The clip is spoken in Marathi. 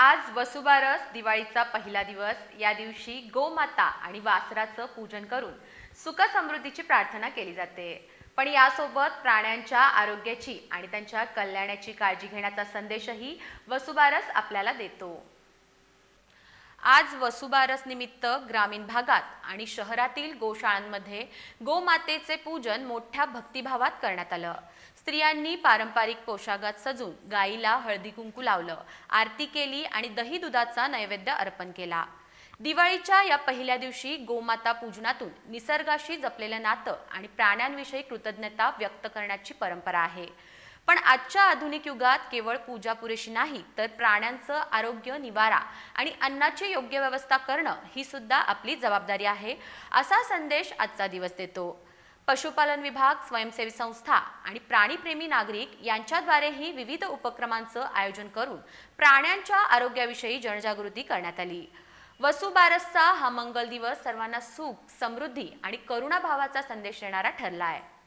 आज वसुबारस दिवाळीचा पहिला दिवस. या दिवशी गोमाता आणि वासराचं पूजन करून सुखसमृद्धीची प्रार्थना केली जाते. पण यासोबत प्राण्यांच्या आरोग्याची आणि त्यांच्या कल्याणाची काळजी घेण्याचा संदेशही वसुबारस आपल्याला देतो. आज वसुबारस निमित्त ग्रामीण भागात आणि शहरातील गोशाळांमध्ये गोमातेचे पूजन मोठ्या भक्तिभावात करण्यात आलं. स्त्रियांनी पारंपरिक पोशाखात सजून गाईला हळदी कुंकू लावलं आरती केली आणि दही दुधाचा नैवेद्य अर्पण केला. दिवाळीच्या या पहिल्या दिवशी गोमाता पूजनातून निसर्गाशी जपलेलं नातं आणि प्राण्यांविषयी कृतज्ञता व्यक्त करण्याची परंपरा आहे. पण आजच्या आधुनिक युगात केवळ पूजा पुरेशी नाही तर प्राण्यांचं आरोग्य निवारा आणि अन्नाची योग्य व्यवस्था करणं ही सुद्धा आपली जबाबदारी आहे असा संदेश आजचा दिवस देतो. पशुपालन विभाग स्वयंसेवी संस्था आणि प्राणीप्रेमी नागरिक यांच्याद्वारेही विविध उपक्रमांचं आयोजन करून प्राण्यांच्या आरोग्याविषयी जनजागृती करण्यात आली. वसुबारसचा हा मंगल दिवस सर्वांना सुख समृद्धी आणि करुणाभावाचा संदेश देणारा ठरला आहे